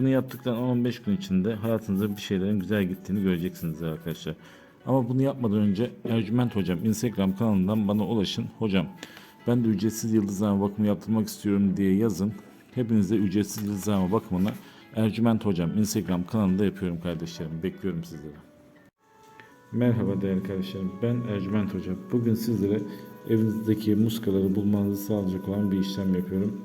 Bunu yaptıktan 15 gün içinde hayatınızda bir şeylerin güzel gittiğini göreceksiniz arkadaşlar. Ama bunu yapmadan önce Ercüment Hocam Instagram kanalından bana ulaşın. Hocam ben de ücretsiz yıldızlama bakımı yaptırmak istiyorum diye yazın. Hepinize ücretsiz yıldızlama bakımını Ercüment Hocam Instagram kanalında yapıyorum kardeşlerim. Bekliyorum sizleri. Merhaba değerli kardeşlerim. Ben Ercüment Hoca. Bugün sizlere evinizdeki muskaları bulmanızı sağlayacak olan bir işlem yapıyorum.